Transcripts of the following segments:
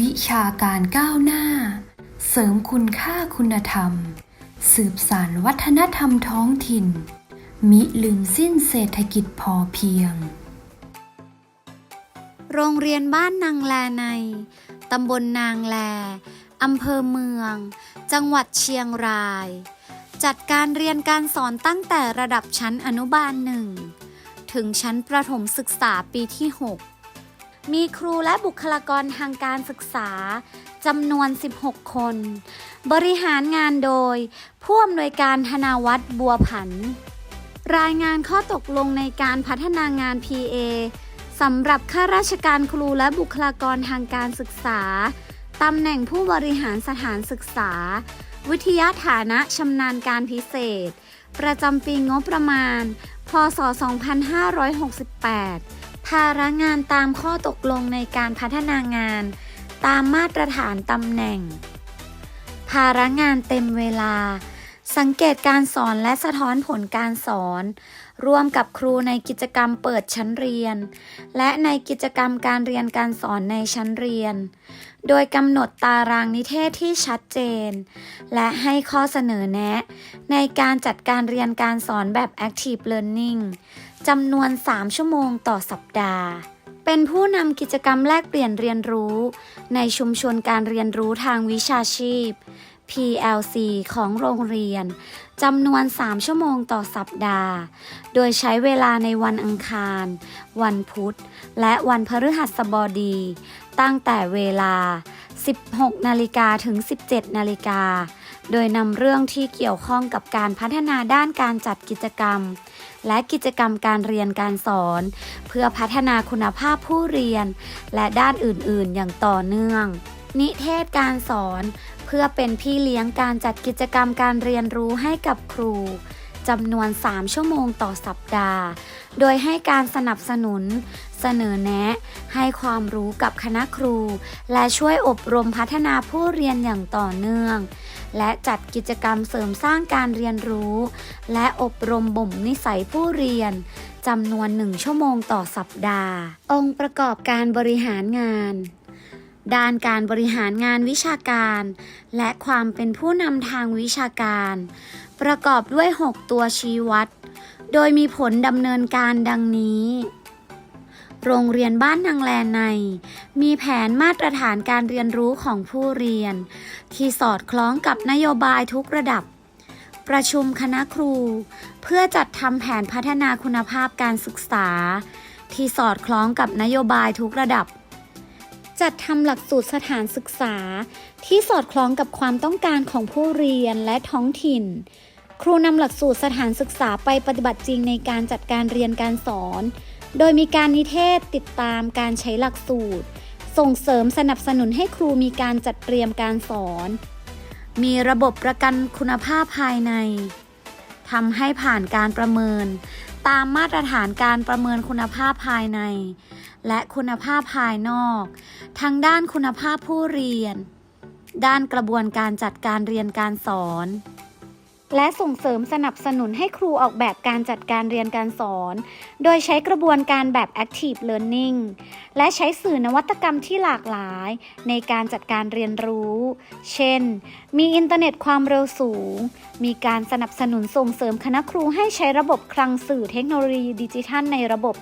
วิชาการก้าวหน้า เสริมคุณค่าคุณธรรม สืบสานวัฒนธรรมท้องถิ่น มิลืมสิ้นเศรษฐกิจพอเพียง โรงเรียนบ้านนางแลใน ตำบลนางแล อำเภอเมือง จังหวัดเชียงราย จัดการเรียนการสอนตั้งแต่ระดับชั้นอนุบาลหนึ่ง ถึงชั้นประถมศึกษาปีที่ 6 มีครูและบุคลากรทางการศึกษาจำนวน 16 คน บริหารงานโดย ผู้อำนวยการธนาวัฒน์บัวผัน รายงานข้อตกลงในการพัฒนางาน PA สำหรับข้าราชการครูและบุคลากรทางการศึกษา ตำแหน่งผู้บริหารสถานศึกษา วิทยาฐานะชำนาญการพิเศษ ประจำปีงบประมาณ พศ 2568 ภาระงานตามข้อตกลงในการพัฒนางาน ตามมาตรฐานตำแหน่ง ภาระงานเต็มเวลา สังเกตการสอนและสะท้อนผลการสอน ร่วมกับครูในกิจกรรมเปิดชั้นเรียน และในกิจกรรมการเรียนการสอนในชั้นเรียน โดยกำหนดตารางนิเทศที่ชัดเจน และให้ข้อเสนอแนะ ในการจัดการเรียนการสอนแบบ Active Learning จำนวน 3 ชั่วโมงต่อสัปดาห์ เป็นผู้นำกิจกรรมแลกเปลี่ยนเรียนรู้ ในชุมชนการเรียนรู้ทางวิชาชีพ PLC ของโรงเรียนจำนวน 3 ชั่วโมงต่อสัปดาห์ โดยใช้เวลาในวันอังคาร วันพุธ และวันพฤหัสบดี ตั้งแต่เวลา 16 นาฬิกาถึง 17 นาฬิกา โดยนำเรื่องที่เกี่ยวข้องกับการพัฒนาด้านการจัดกิจกรรม และกิจกรรมการเรียนการสอน เพื่อพัฒนาคุณภาพผู้เรียน และด้านอื่นๆ อย่างต่อเนื่อง นิเทศการสอน เพื่อเป็นพี่เลี้ยงการจัดกิจกรรมการเรียนรู้ให้กับครูจำนวน 3 ชั่วโมงต่อสัปดาห์ โดยให้การสนับสนุน เสนอแนะ ให้ความรู้กับคณะครู และช่วยอบรมพัฒนาผู้เรียนอย่างต่อเนื่อง และจัดกิจกรรมเสริมสร้างการเรียนรู้ และอบรมบ่มนิสัยผู้เรียนจำนวนหนึ่งชั่วโมงต่อสัปดาห์ องค์ประกอบการบริหารงาน ด้านการบริหารงานวิชาการ และความเป็นผู้นำทางวิชาการ ประกอบด้วย 6 ตัวชี้วัด โดยมีผลดำเนินการดังนี้ โรงเรียนบ้านนางแลใน มีแผนมาตรฐานการเรียนรู้ของผู้เรียน ที่สอดคล้องกับนโยบายทุกระดับ ประชุมคณะครู เพื่อจัดทำแผนพัฒนาคุณภาพการศึกษา ที่สอดคล้องกับนโยบายทุกระดับ จัดทำหลักสูตรสถานศึกษา ที่สอดคล้องกับความต้องการของผู้เรียนและท้องถิ่นครูนำหลักสูตรสถานศึกษาไปปฏิบัติจริงในการจัดการเรียนการสอน โดยมีการนิเทศติดตามการใช้หลักสูตร ส่งเสริมสนับสนุนให้ครูมีการจัดเตรียมการสอน มีระบบประกันคุณภาพภายในทำให้ผ่านการประเมิน ตามมาตรฐานการประเมินคุณภาพภายใน และคุณภาพภายนอกทั้งด้านคุณภาพผู้เรียน ด้านกระบวนการจัดการเรียนการสอน และส่งเสริมสนับสนุนให้ครูออกแบบการจัดการเรียนการสอน โดยใช้กระบวนการแบบ Active Learning และใช้สื่อนวัตกรรมที่หลากหลาย ในการจัดการเรียนรู้ เช่น มีอินเทอร์เน็ตความเร็วสูง มีการสนับสนุนส่งเสริมคณะครูให้ใช้ระบบคลังสื่อเทคโนโลยีดิจิทัลในระบบ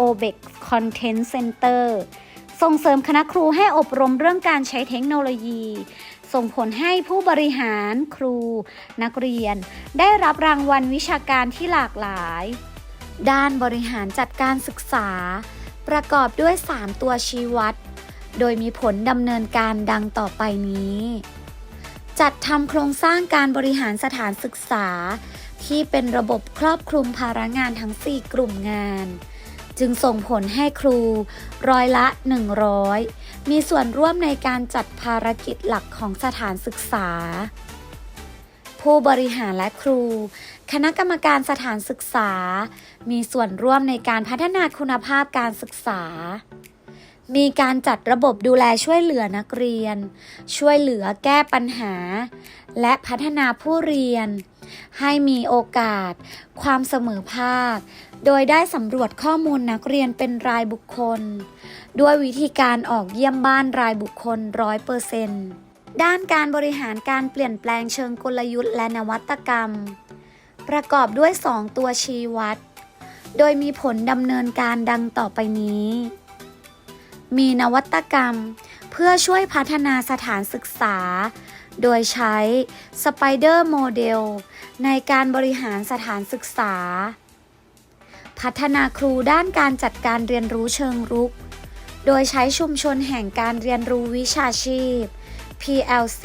OBEX Content Center ส่งเสริมคณะครูให้อบรมเรื่องการใช้เทคโนโลยี ส่งผลให้ผู้บริหารครู นักเรียน ได้รับรางวัลวิชาการที่หลากหลาย ด้านบริหารจัดการศึกษา ประกอบด้วย 3 ตัวชี้วัด โดยมีผลดำเนินการดังต่อไปนี้ จัดทำโครงสร้างการบริหารสถานศึกษา ที่เป็นระบบครอบคลุมภาระงานทั้ง 4 กลุ่มงาน จึงส่งผลให้ครูร้อยละ 100 มีส่วนร่วมในการจัดภารกิจหลักของสถานศึกษา ผู้บริหารและครู คณะกรรมการสถานศึกษา มีส่วนร่วมในการพัฒนาคุณภาพการศึกษา มีการจัดระบบดูแลช่วยเหลือนักเรียน ช่วยเหลือแก้ปัญหา และพัฒนาผู้เรียน ให้มีโอกาส ความเสมอภาค โดยได้สำรวจข้อมูลนักเรียนเป็นรายบุคคล ด้วยวิธีการออกเยี่ยมบ้านรายบุคคลร้อยเปอร์เซนต์ด้านการบริหารการเปลี่ยนแปลงเชิงกลยุทธ์และนวัตกรรม ประกอบด้วย 2 ตัวชี้วัด โดยมีผลดำเนินการดังต่อไปนี้ มีนวัตกรรม เพื่อช่วยพัฒนาสถานศึกษา โดยใช้ Spider Model ในการบริหารสถานศึกษา พัฒนาครูด้านการจัดการเรียนรู้เชิงรุก โดยใช้ชุมชนแห่งการเรียนรู้วิชาชีพ PLC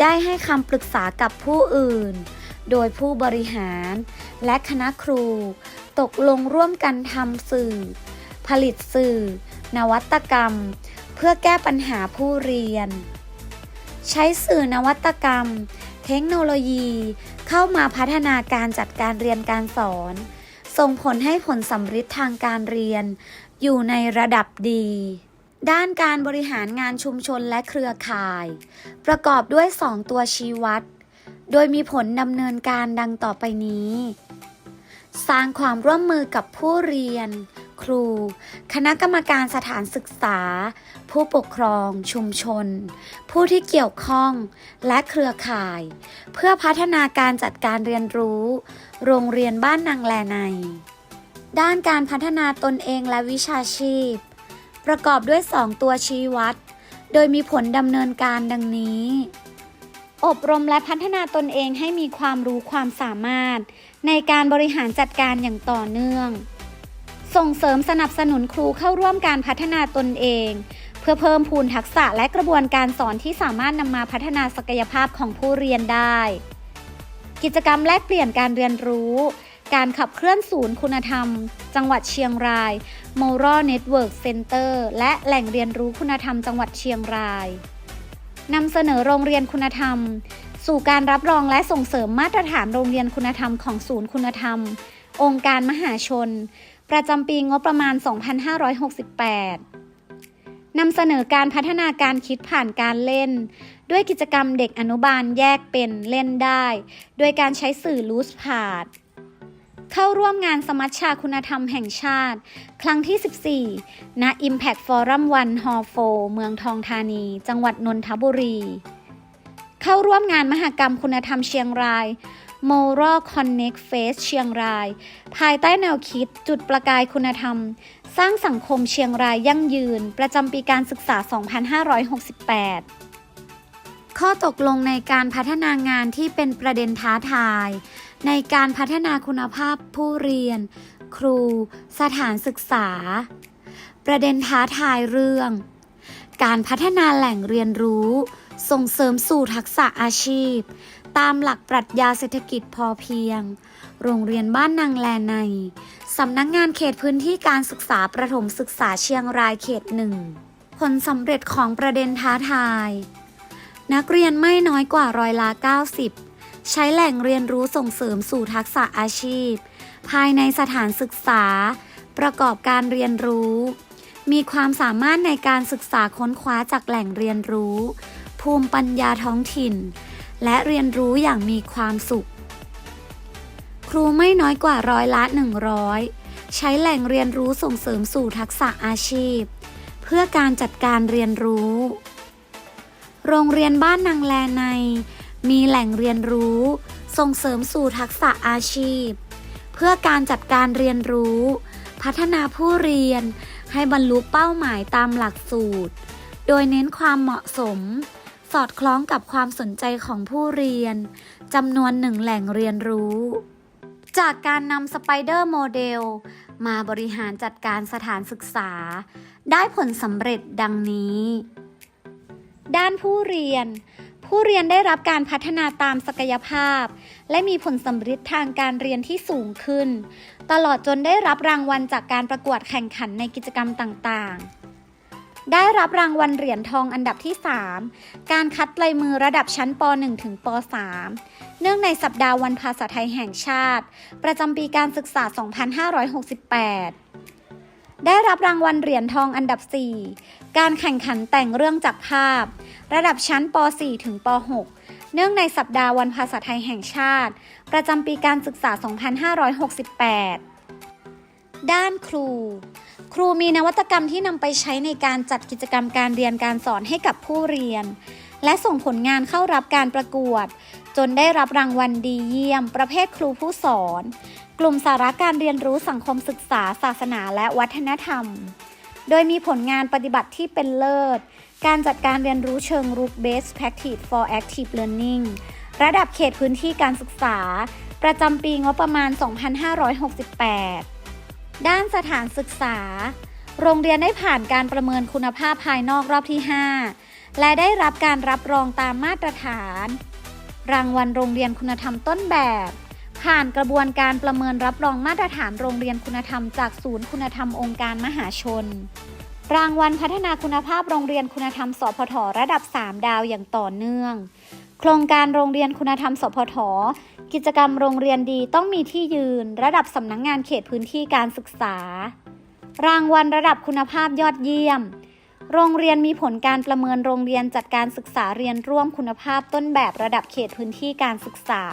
ได้ให้คำปรึกษากับผู้อื่น โดยผู้บริหารและคณะครู ตกลงร่วมกันทำสื่อ ผลิตสื่อ นวัตกรรม เพื่อแก้ปัญหาผู้เรียน ใช้สื่อนวัตกรรม เทคโนโลยี เข้ามาพัฒนาการจัดการเรียนการสอน ส่งผลให้ผลสำฤทธิ์ทางการเรียน อยู่ในระดับดี ด้านการบริหารงานชุมชนและเครือข่าย ประกอบด้วย 2 ตัวชี้วัด โดยมีผลดำเนินการดังต่อไปนี้ สร้างความร่วมมือกับผู้เรียน ครู คณะกรรมการสถานศึกษา ผู้ปกครอง ชุมชน ผู้ที่เกี่ยวข้องและเครือข่าย เพื่อพัฒนาการจัดการเรียนรู้ โรงเรียนบ้านนางแลใน ด้านการพัฒนาตนเองและวิชาชีพ ประกอบด้วย 2 ตัวชี้วัด โดยมีผลดำเนินการดังนี้อบรมและพัฒนาตนเองให้มีความรู้ความสามารถ ในการบริหารจัดการอย่างต่อเนื่อง ส่งเสริมสนับสนุนครูเข้าร่วมการพัฒนาตนเอง เพื่อเพิ่มพูนทักษะและกระบวนการสอนที่สามารถนำมาพัฒนาศักยภาพของผู้เรียนได้ กิจกรรมแลกเปลี่ยนการเรียนรู้ การขับเคลื่อนศูนย์คุณธรรม จังหวัดเชียงราย Moral Network Center และแหล่งเรียนรู้คุณธรรมจังหวัดเชียงรายนำเสนอโรงเรียนคุณธรรม สู่การรับรองและส่งเสริมมาตรฐานโรงเรียนคุณธรรมของศูนย์คุณธรรม องค์การมหาชน ประจำปีงบประมาณ 2568 นำเสนอการพัฒนาการคิดผ่านการเล่น ด้วยกิจกรรมเด็กอนุบาลแยกเป็นเล่นได้ โดยการใช้สื่อลูสพาดเข้าร่วมงานสมัชชาคุณธรรมแห่งชาติ ครั้งที่ 14 ณ Impact Forum 1 Hall 4 เมืองทองธานี จังหวัดนนทบุรี เข้าร่วมงานมหกรรมคุณธรรมเชียงราย Moral Connect Fest เชียงราย ภายใต้แนวคิดจุดประกายคุณธรรม สร้างสังคมเชียงรายยั่งยืน ประจำปีการศึกษา 2568 ข้อตกลงในการพัฒนางานที่เป็นประเด็นท้าทาย ในการพัฒนาคุณภาพผู้เรียน ครู สถานศึกษา ประเด็นท้าทายเรื่อง การพัฒนาแหล่งเรียนรู้ ส่งเสริมสู่ทักษะอาชีพ ตามหลักปรัชญาเศรษฐกิจพอเพียง โรงเรียนบ้านนางแลใน สำนักงงานเขตพื้นที่การศึกษาประถมศึกษาเชียงรายเขตหนึ่ง ผลสำเร็จของประเด็นท้าทาย นักเรียนไม่น้อยกว่าร้อยละ 90 ใช้แหล่งเรียนรู้ส่งเสริมสู่ทักษะอาชีพ ภายในสถานศึกษา ประกอบการเรียนรู้ มีความสามารถในการศึกษาค้นคว้าจากแหล่งเรียนรู้ ภูมิปัญญาท้องถิ่น และเรียนรู้อย่างมีความสุข ครูไม่น้อยกว่าร้อยละ 100 ใช้แหล่งเรียนรู้ส่งเสริมสู่ทักษะอาชีพ เพื่อการจัดการเรียนรู้ โรงเรียนบ้านนางแลใน มีแหล่งเรียนรู้ ส่งเสริมสู่ทักษะอาชีพ เพื่อการจัดการเรียนรู้ พัฒนาผู้เรียนให้บรรลุเป้าหมายตามหลักสูตร โดยเน้นความเหมาะสม สอดคล้องกับความสนใจของผู้เรียนจำนวนหนึ่งแหล่งเรียนรู้ จากการนำสไปเดอร์โมเดลมาบริหารจัดการสถานศึกษา ได้ผลสำเร็จดังนี้ ด้านผู้เรียน ผู้เรียนได้รับการพัฒนาตามศักยภาพ และมีผลสำฤทธิ์ทางการเรียนที่สูงขึ้น ตลอดจนได้รับรางวัลจากการประกวดแข่งขันในกิจกรรมต่างๆ ได้รับรางวัลเหรียญทองอันดับที่ 3 การคัดลายมือระดับชั้นป .1 ถึงป .3 เนื่องในสัปดาห์วันภาษาไทยแห่งชาติ ประจำปีการศึกษา 2568ได้รับรางวัลเหรียญทองอันดับ 4 การแข่งขันแต่งเรื่องจากภาพ ระดับชั้นป .4 ถึงป .6 เนื่องในสัปดาห์วันภาษาไทยแห่งชาติ ประจำปีการศึกษา 2568 ด้านครู ครูมีนวัตกรรมที่นำไปใช้ในการจัดกิจกรรมการเรียนการสอนให้กับผู้เรียน และส่งผลงานเข้ารับการประกวด จนได้รับรางวัลดีเยี่ยม ประเภทครูผู้สอน กลุ่มสาระการเรียนรู้สังคมศึกษา ศาสนาและวัฒนธรรม โดยมีผลงานปฏิบัติที่เป็นเลิศ การจัดการเรียนรู้เชิงรุก Best Practice for Active Learning ระดับเขตพื้นที่การศึกษา ประจำปีงบประมาณ 2568 ด้านสถานศึกษา โรงเรียนได้ผ่านการประเมินคุณภาพภายนอกรอบที่ 5 และได้รับการรับรองตามมาตรฐาน รางวัลโรงเรียนคุณธรรมต้นแบบ ผ่านกระบวนการประเมินรับรองมาตรฐานโรงเรียนคุณธรรมจากศูนย์คุณธรรมองค์การมหาชน รางวัลพัฒนาคุณภาพโรงเรียนคุณธรรมสพทระดับ 3 ดาวอย่างต่อเนื่อง โครงการโรงเรียนคุณธรรมสพทกิจกรรมโรงเรียนดีต้องมีที่ยืน ระดับสำนักงงานเขตพื้นที่การศึกษา รางวัลระดับคุณภาพยอดเยี่ยม โรงเรียนมีผลการประเมินโรงเรียนจัดการศึกษาเรียนร่วมคุณภาพต้นแบบระดับเขตพื้นที่การศึกษา